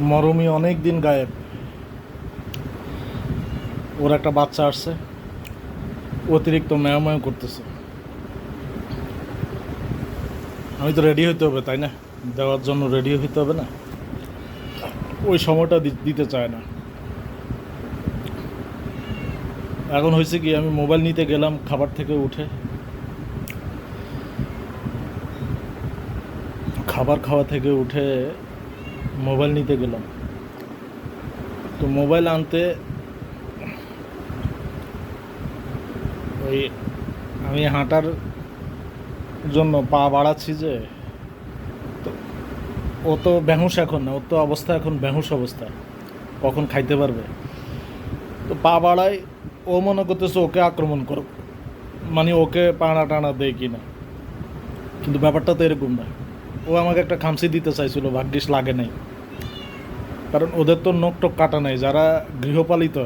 মরমি অনেক দিন গায়েব। ওর একটা বাচ্চা আসছে। অতিরিক্ত ম্যাও করতেছে। আমি তো রেডি হইতে হবে, তাই না? দেওয়ার জন্য রেডি হইতে হবে না। ওই সময়টা দিতে চায় না। এখন হয়েছে কি, আমি মোবাইল নিতে গেলাম, খাবার থেকে উঠে। খাবার খাওয়া থেকে উঠে মোবাইল নিতে গেলাম। তো মোবাইল আনতে ওই আমি হাঁটার জন্য পা বাড়াচ্ছি যে, তো ও তো বেহুশ এখন না, ওর তো অবস্থা এখন বেহুশ অবস্থা, কখন খাইতে পারবে? তো পা বাড়ায় ও মনে করতেছে ওকে আক্রমণ করো মানে ওকে পাড়া টানা দেয় কিনা। কিন্তু ব্যাপারটা তো এরকম না। ও আমাকে একটা খামসি দিতে চাইছিল, ভাগ্যিস লাগে নাই। কারণ ওদের তো নখ টক কাটা নাই, যারা গৃহপালিত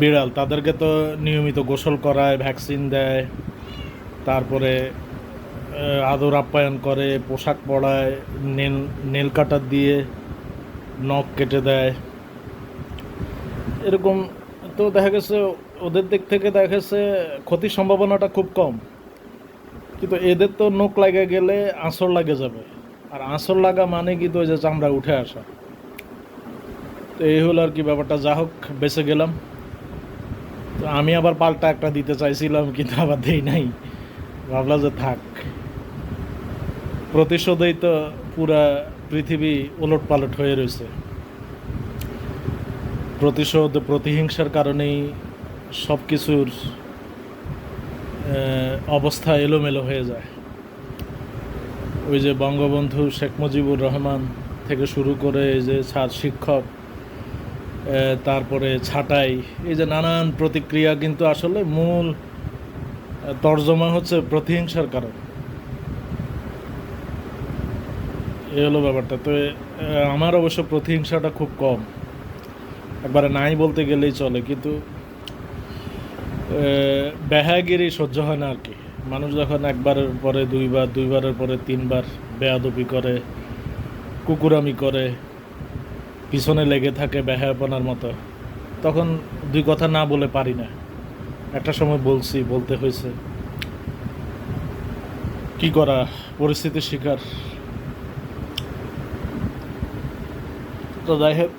বিড়াল, তাদেরকে তো নিয়মিত গোসল করায়, ভ্যাকসিন দেয়, তারপরে আদর আপ্যায়ন করে, পোশাক পরায়, নেল নেল কাটার দিয়ে নখ কেটে দেয়। এরকম তো দেখা গেছে, ওদের দিক থেকে দেখা গেছে, ক্ষতির সম্ভাবনাটা খুব কম। কিন্তু এদের তো নখ লাগে গেলে আঁচড় লাগে যাবে। আর আঁচড় লাগা মানে কিন্তু ওই যে চামড়া উঠে আসা। তো এই হলো আর কি ব্যাপারটা। যা হোক, বেঁচে গেলাম। তো আমি আবার পাল্টা একটা দিতে চাইছিলাম, কিন্তু আবার দেই নাই। ভাবলাম যে থাক। প্রতিশোধেই তো পুরা পৃথিবী ওলট পালট হয়ে রয়েছে। প্রতিশোধ, প্রতিহিংসার কারণেই সব কিছুর অবস্থা এলোমেলো হয়ে যায়। ওই যে বঙ্গবন্ধু শেখ মুজিবুর রহমান থেকে শুরু করে এই যে ছাত্র শিক্ষক তারপরে ছাঁটাই, এই যে নানান প্রতিক্রিয়া কিন্তু আসলে মূল তর্জমা হচ্ছে প্রতিহিংসার কারণ। এ হলো ব্যাপারটা। তো আমার অবশ্য প্রতিহিংসাটা খুব কম। একবারে নাই বলতে গেলেই চলে, কিন্তু বেহাগিরি সহ্য হয় না আর কি। মানুষ যখন একবারের পরে দুইবার, দুইবারের পরে তিনবার বেয়াদবি করে, কুকুরামি করে পিছনে লেগে থাকে বেহায়াপনার মতো। তখন দুই কথা না বলে পারি না। একটা সময় বলছি, বলতে হয়েছে, কি করা? পরিস্থিতির শিকার। তো যাই হোক,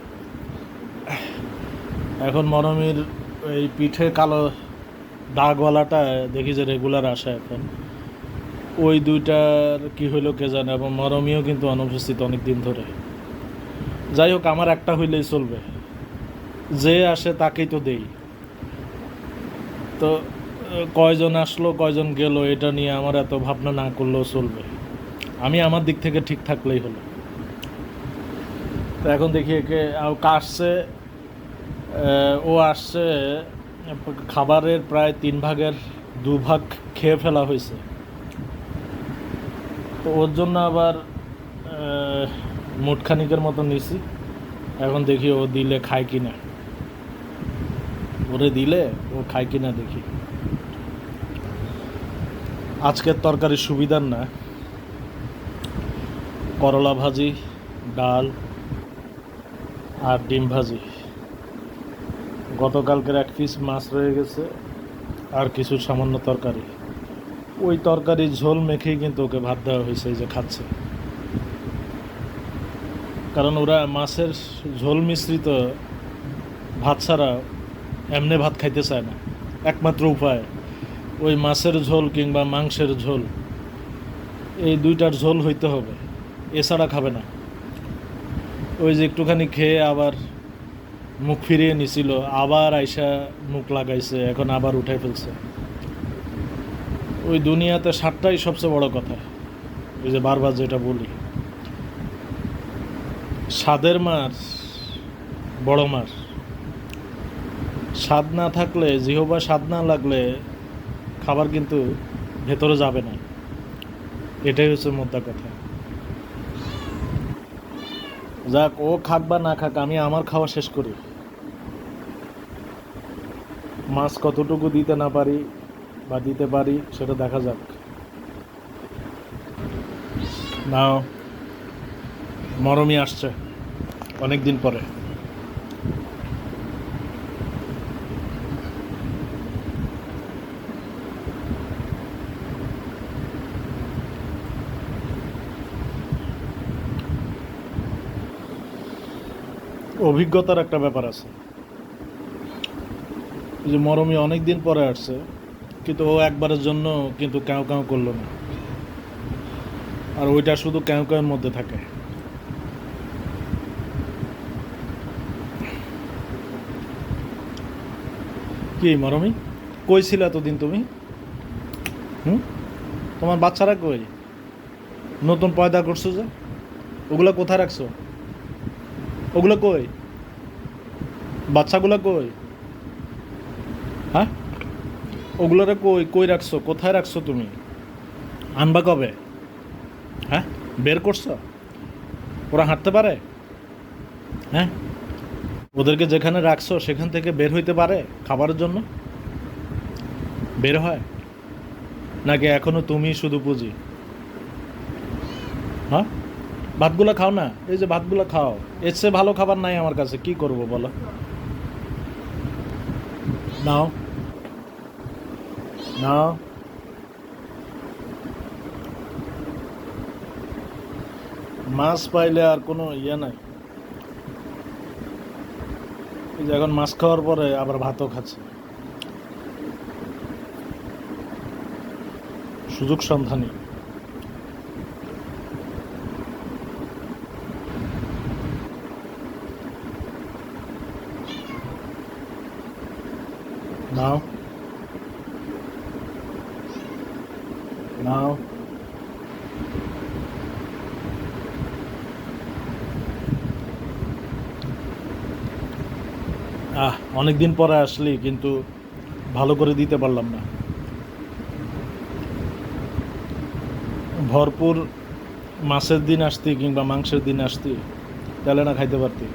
এখন মরমির এই পিঠে কালো দাগওয়ালাটা দেখি যে রেগুলার আসে এখন। ওই দুইটার কি হইল কে জানে? এবং মরমিও কিন্তু অনুপস্থিত অনেক দিন ধরে। যাই হোক, আমার একটা হইলেই চলবে। যে আসে তাকেই তো দেই। তো, কয়জন আসলো, কয়জন গেল, এটা নিয়ে আমার এত ভাবনা না করলেও চলবে। আমি আমার দিক থেকে ঠিক থাকলেই হলো। তো এখন দেখি একে কাশছে ও আসছে, খাবারের প্রায় তিন ভাগের দু ভাগ খেয়ে ফেলা হয়েছে। তো ওর জন্য আবার মুটখানিকের মতো নিছি। এখন দেখি ও দিলে খায় কি না। ওরে দিলে, ও খায় কি না দেখি। আজকের তরকারি সুবিধার না। করলা ভাজি, ডাল আর ডিম ভাজি। গতকালকের এক পিস মাছ রয়ে গেছে আর কিছু সামান্য তরকারি। ওই তরকারি ঝোল মেখেই কিন্তু ওকে ভাত দেওয়া হয়েছে যে খাচ্ছে। কারণ ওরা মাছের ঝোল মিশ্রিত ভাত ছাড়া এমনি ভাত খাইতে চায় না। একমাত্র উপায়, ওই মাছের ঝোল কিংবা মাংসের ঝোল, এই দুইটার ঝোল হইতে হবে, এছাড়া খাবে না। ওই যে একটুখানি খেয়ে আবার মুখ ফিরিয়ে নিছিল, আবার আইসা মুখ লাগাইছে, এখন আবার উঠে ফেলছে। ওই দুনিয়াতে সাতটাই সবচেয়ে বড় কথা, ওই যে বারবার যেটা বলি। স্বাদের মার বড় মার স্বাদ না থাকলে, জিহবা স্বাদ না লাগলে খাবার কিন্তু ভেতরে যাবে না। এটাই হচ্ছে মোদ্দা কথা। যাক, ও খাক বা না খাক, আমি আমার খাওয়া শেষ করি। মাছ কতটুকু দিতে না পারি বা দিতে পারি, সেটা দেখা যাক। নাও। মরমই আসছে অনেক দিন পরে। অভিজ্ঞতার একটা ব্যাপার আছে। যে মরমি অনেক দিন পরে আসছে, কিন্তু ও একবারের জন্য কিন্তু ক্যাও ক্যাও করল না। আর ওইটা শুধু ক্যাও ক্যাওয়ের মধ্যে থাকে। কি মরমি? কই ছিল এতদিন তুমি? হুম? তোমার বাচ্চারা কই? নতুন পয়দা করছ যে? ওগুলো কোথায় রাখছো? ওগুলো কই? বাচ্চাগুলো কই? হ্যাঁ? ওগুলোরে কই কই রাখছো? কোথায় রাখছো তুমি? আনবা কবে? হ্যাঁ? বের করছ? ওরা হাঁটতে পারে? হ্যাঁ? ওদেরকে যেখানে রাখছো, সেখান থেকে বের হইতে পারে খাবারের জন্য? বের হয়? নাকি এখনও তুমি শুধু পুঁজি? হ্যাঁ? ভাতগুলো খাও না? এই যে ভাতগুলো খাও। এর চেয়ে ভালো খাবার নাই আমার কাছে, কি করব বলো? নাও। নাও। মাছ পাইলে আর কোনো ইয়ে নাই। এখন মাছ খাওয়ার পরে আবার ভাতও খাচ্ছে। সুযোগ সন্ধানী। নাও। নাও। আহ অনেকদিন পরে আসলি, কিন্তু ভালো করে দিতে পারলাম না। ভরপুর মাছের দিন আসতি কিংবা মাংসের দিন আসতি তাহলে না খাইতে পারতি।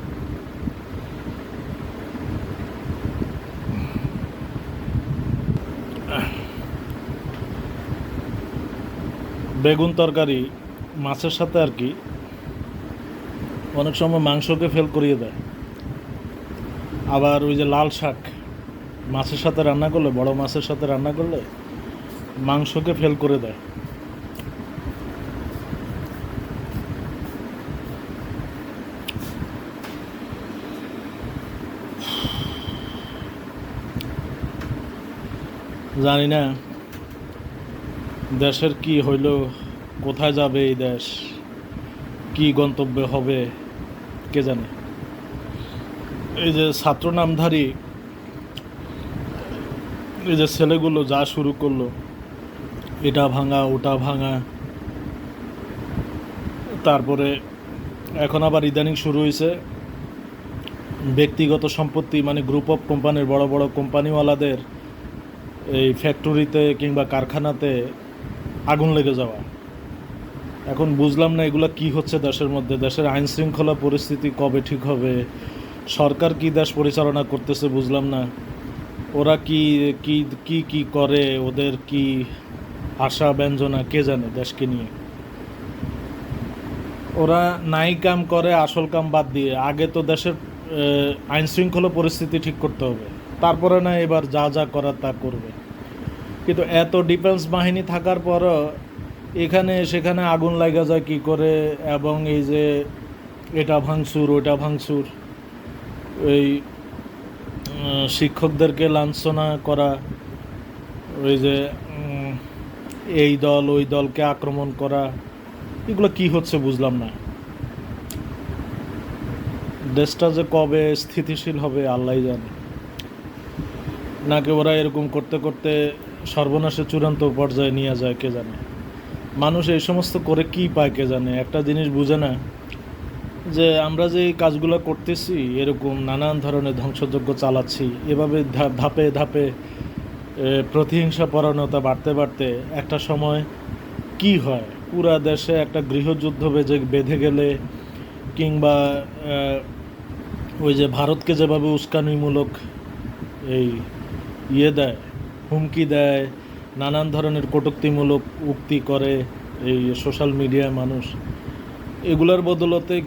বেগুন তরকারি মাছের সাথে আর কি, অনেক সময় মাংসকে ফেল করিয়ে দেয়। আবার ওই যে লাল শাক, মাছের সাথে রান্না করলে, বড় মাছের সাথে রান্না করলে মাংসকে ফেল করে দেয়। জানি না, দেশের কি হইল, কোথায় যাবে এই দেশ, কি গন্তব্যে হবে, কে জানে। এই যে ছাত্র নামধারী এই যে ছেলেগুলো যা শুরু করল, এটা ভাঙা, ওটা ভাঙা, তারপরে এখন আবার ইদানিং শুরু হয়েছে ব্যক্তিগত সম্পত্তি মানে গ্রুপ অফ কোম্পানির বড় বড় কোম্পানিওয়ালাদের এই ফ্যাক্টরিতে কিংবা কারখানাতে আগুন লেগে যাওয়া। এখন বুঝলাম না এগুলো কি হচ্ছে দেশের মধ্যে। দেশের আইন শৃঙ্খলা পরিস্থিতি কবে ঠিক হবে? সরকার কি দেশ পরিচালনা করতেছে বুঝলাম না। ওরা কি কি কি কি করে, ওদের কি আশা ব্যঞ্জনা, কে জানে দেশকে নিয়ে। ওরা নাই কাম করে, আসল কাম বাদ দিয়ে। আগে তো দেশের আইন শৃঙ্খলা পরিস্থিতি ঠিক করতে হবে। তারপরে না এবার যা যা করার তা করবে। কিন্তু এত ডিফেন্স বাহিনী থাকার পরও এখানে, সেখানে আগুন লাগা যায় কি করে? এবং এই যে এটা ভাঙচুর, ওটা ভাঙচুর। এই শিক্ষকদেরকে লাঞ্ছনা করা, ওই যে এই দল, ওই দলকে আক্রমণ করা, এগুলো কি হচ্ছে বুঝলাম না। দেশটা যে কবে স্থিতিশীল হবে আল্লাহ জানে। নাকি ওরা এরকম করতে করতে সর্বনাশে চূড়ান্ত পর্যায়ে নিয়ে যায়, কে জানে। মানুষ এই সমস্ত করে কি পায়, কে জানে। একটা জিনিস বুঝে না যে আমরা যে কাজগুলো করতেছি, এরকম নানান ধরনের ধ্বংসযজ্ঞ চালাচ্ছি, এভাবে ধাপে ধাপে প্রতিহিংসা পরায়ণতা বাড়তে বাড়তে একটা সময় কি হয়? পুরা দেশে একটা গৃহযুদ্ধ বেজে, বেঁধে গেলে কিংবা ওই যে ভারতকে যেভাবে উস্কানিমূলক এই ইয়ে দেয়, হুমকি দেয়, নানান ধরনের কটুক্তিমূলক উক্তি করে এই সোশ্যাল মিডিয়ায় মানুষ এগুলোর বদলতে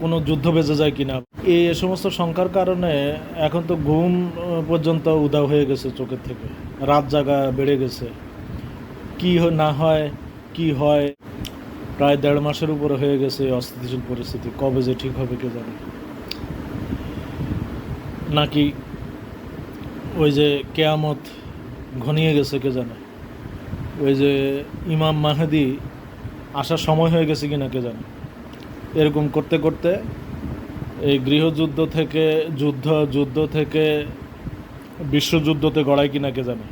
কোনো যুদ্ধ বেজে যায় কিনা? এই সমস্ত শঙ্কার কারণে এখন তো ঘুম পর্যন্ত উদাও হয়ে গেছে চোখের থেকে। রাত জাগা বেড়ে গেছে। কি না হয়, কি হয়, প্রায় দেড় মাসের উপরে হয়ে গেছে এই অস্থিতিশীল পরিস্থিতি। কবে যে ঠিক হবে কে জানে? নাকি ওই যে কেয়ামত ঘনিয়ে গেছে কে জানে? ওই যে ইমাম মাহেদি, আসার সময় হয়ে গেছে কিনা কে জানে? এরকম করতে করতে এই গৃহযুদ্ধ থেকে যুদ্ধ যুদ্ধ থেকে বিশ্বযুদ্ধতে গড়ায় কিনা কে জানে?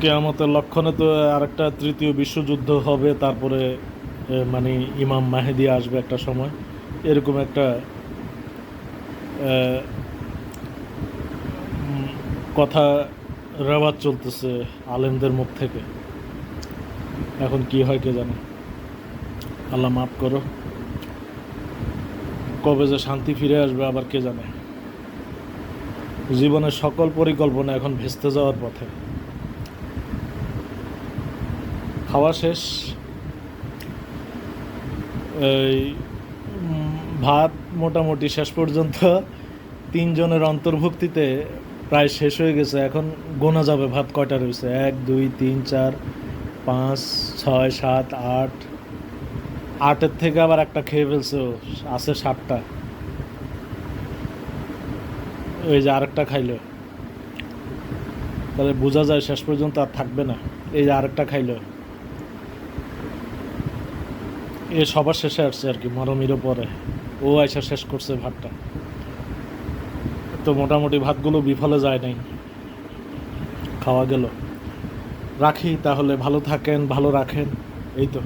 কেয়ামতের লক্ষণে তো আরেকটা তৃতীয় বিশ্বযুদ্ধ হবে, তারপরে মানে ইমাম মাহেদি আসবে একটা সময়। এরকম একটা কথা রেওয়াজ চলতেছে আলেমদের মুখ থেকে। এখন কি হয় কে জানে? আল্লাহ মাফ করো কবে যে শান্তি ফিরে আসবে আবার কে জানে। জীবনের সকল পরিকল্পনা এখন ভেস্তে যাওয়ার পথে। খাওয়া শেষ। এই ভাত মোটামুটি শেষ পর্যন্ত। তিনজনের অন্তর্ভুক্তিতে প্রায় শেষ হয়ে গেছে। এখন গোনা যাবে ভাত কয়টা রয়েছে? এক, দুই, তিন, চার, পাঁচ, ছয়, সাত, আট আটের থেকে আবার একটা খেয়ে ফেলছে, আছে সাতটা। ওই যে আরেকটা খাইলো। তাহলে বোঝা যায় শেষ পর্যন্ত আর থাকবে না। এই যে আরেকটা খাইলো। এ সবার শেষে আসছে আর কি, মরমিরও পরে। ও আইসা শেষ করছে ভাতটা। তো মোটামুটি ভাতগুলো বিফলে যায় নাই। খাওয়া গেল। রাখি তাহলে, ভালো থাকেন, ভালো রাখেন। এই তো।